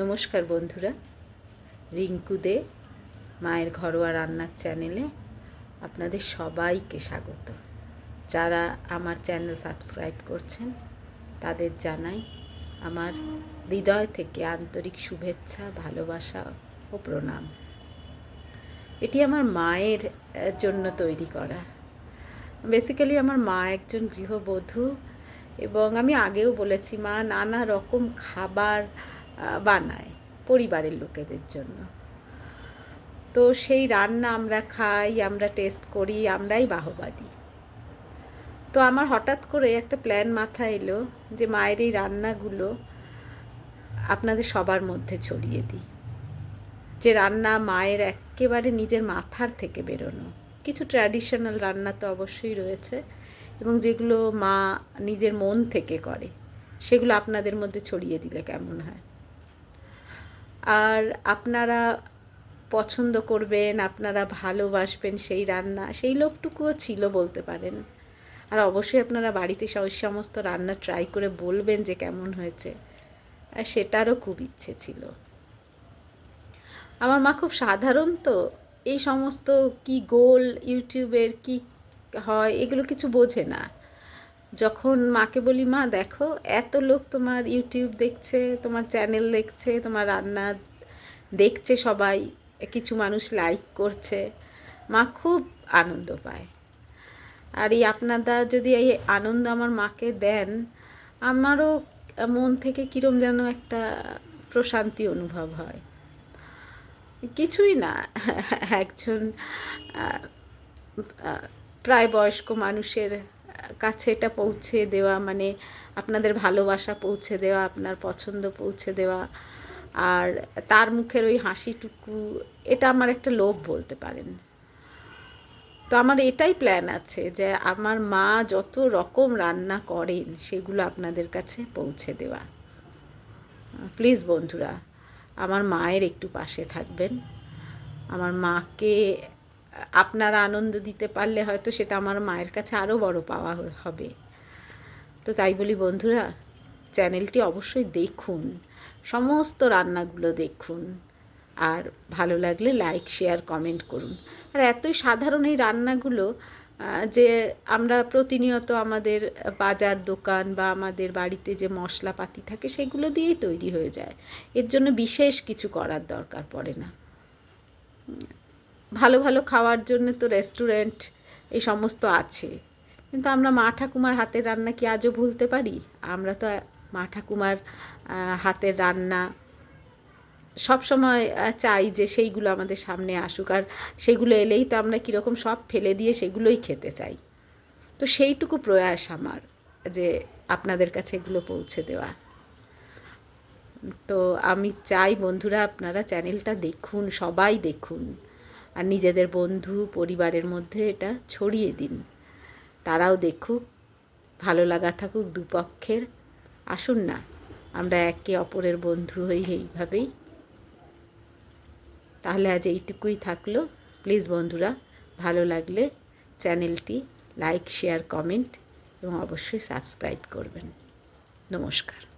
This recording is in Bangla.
নমস্কার বন্ধুরা। রিঙ্কু দে, মায়ের ঘরোয়া রান্নার চ্যানেলে আপনাদের সবাইকে স্বাগত। যারা আমার চ্যানেল সাবস্ক্রাইব করছেন, তাদের জানাই আমার হৃদয় থেকে আন্তরিক শুভেচ্ছা, ভালোবাসা ও প্রণাম। এটি আমার মায়ের জন্য তৈরি করা। বেসিক্যালি আমার মা একজন গৃহবধূ এবং আমি আগেও বলেছি, মা নানা রকম খাবার বানায় পরিবারের লোকেদের জন্য। তো সেই রান্না আমরা খাই, আমরা টেস্ট করি, আমরাই বাহবা তো আমার হঠাৎ করে একটা প্ল্যান মাথায় এলো যে মায়ের এই রান্নাগুলো আপনাদের সবার মধ্যে ছড়িয়ে দিই। যে রান্না মায়ের একেবারে নিজের মাথার থেকে বেরোনো। কিছু ট্র্যাডিশনাল রান্না তো অবশ্যই রয়েছে এবং যেগুলো মা নিজের মন থেকে করে, সেগুলো আপনাদের মধ্যে ছড়িয়ে দিলে কেমন হয়? আর আপনারা পছন্দ করবেন, আপনারা ভালোবাসবেন সেই রান্না, সেই লোকটুকুও ছিল বলতে পারেন। আর অবশ্যই আপনারা বাড়িতে ওই সমস্ত রান্না ট্রাই করে বলবেন যে কেমন হয়েছে। আর সেটারও খুব ইচ্ছে ছিল। আমার মা খুব সাধারণ তো, এই সমস্ত কি গোল, ইউটিউবের কি হয়, এগুলো কিছু বোঝে না। যখন মাকে বলি, মা, দেখো, এত লোক তোমার ইউটিউব দেখছে, তোমার চ্যানেল দেখছে, তোমার রান্না দেখছে সবাই, কিছু মানুষ লাইক করছে। মা খুব আনন্দ পায়। আর এই আপনারা যদি এই আনন্দ আমার মাকে দেন, আমারও মন থেকে কীরম যেন একটা প্রশান্তি অনুভব হয়। কিছুই না, একজন প্রায় বয়স্ক মানুষের কাছে এটা পৌঁছে দেওয়া মানে আপনাদের ভালোবাসা পৌঁছে দেওয়া, আপনার পছন্দ পৌঁছে দেওয়া, আর তার মুখের ওই হাসিটুকু, এটা আমার একটা লোভ বলতে পারেন। তো আমার এটাই প্ল্যান আছে যে আমার মা যত রকম রান্না করেন, সেগুলো আপনাদের কাছে পৌঁছে দেওয়া। প্লিজ বন্ধুরা, আমার মায়ের একটু পাশে থাকবেন। আমার মাকে আপনারা আনন্দ দিতে পারলে হয়তো সেটা আমার মায়ের কাছে আরও বড় পাওয়া হবে। তো তাই বলি বন্ধুরা, চ্যানেলটি অবশ্যই দেখুন, সমস্ত রান্নাগুলো দেখুন, আর ভালো লাগলে লাইক শেয়ার কমেন্ট করুন। আর এতই সাধারণ এই রান্নাগুলো যে আমরা প্রতিনিয়ত আমাদের বাজার দোকান বা আমাদের বাড়িতে যে মশলাপাতি থাকে সেগুলো দিয়েই তৈরি হয়ে যায়। এর জন্য বিশেষ কিছু করার দরকার পড়ে না। ভালো ভালো খাওয়ার জন্য তো রেস্টুরেন্ট এই সমস্ত আছে। কিন্তু আমরা মা ঠাকুমার হাতের রান্না কি আজও ভুলতে পারি? আমরা তো মা ঠাকুমার হাতের রান্না সব সময় চাই যে সেইগুলো আমাদের সামনে আসুক। আর সেগুলো এলেই তো আমরা কীরকম সব ফেলে দিয়ে সেগুলোই খেতে চাই। তো সেইটুকু প্রয়াস আমার যে আপনাদের কাছে এগুলো পৌঁছে দেওয়া। তো আমি চাই বন্ধুরা আপনারা চ্যানেলটা দেখুন, সবাই দেখুন। আর নিজেদের বন্ধু, পরিবারের মধ্যে এটা ছড়িয়ে দিন। তারাও দেখুক, ভালো লাগা থাকুক দুপক্ষের। আসুন না, আমরা একে অপরের বন্ধু হই এইভাবেই। তাহলে আজ এইটুকুই থাকল। প্লিজ বন্ধুরা, ভালো লাগলে চ্যানেলটি লাইক, শেয়ার, কমেন্ট এবং অবশ্যই সাবস্ক্রাইব করবেন। নমস্কার।